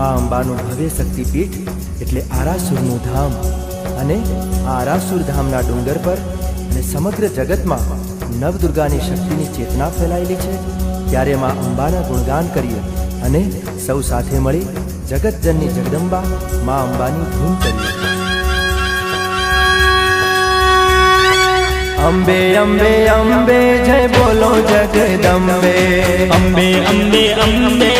મા અંબાનું ભવ્ય શક્તિપીઠ એટલે આરાસુરનું ધામ અને આરાસુર ધામના ડુંગર પર અને સમગ્ર જગતમાં નવદુર્ગાની શક્તિની ચેતના ફેલાયેલી છે. ત્યારે મા અંબાના ગુણગાન કરીએ અને સૌ સાથે મળી જગતજનની જગદંબા મા અંબાની ધૂમ કરીએ. અંબે અંબે અંબે, જય બોલો જગદંબે. અંબે અંબે અંબે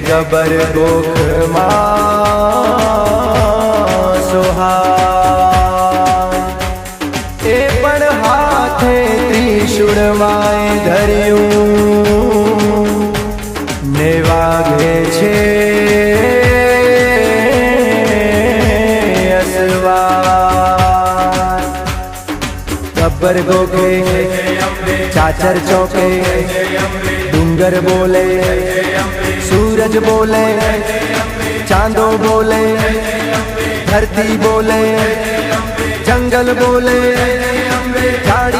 ગબર ગોખમાં સોહા એ પણ હાથે ત્રિશુળમાય ધર્યું ને વાગે છે ગબ્બર ગોગે ચાચર ચોકે ડુંગર બોલે સૂરજ બોલે ચાંદો બોલે ધરતી બોલે જંગલ બોલે ઝાડી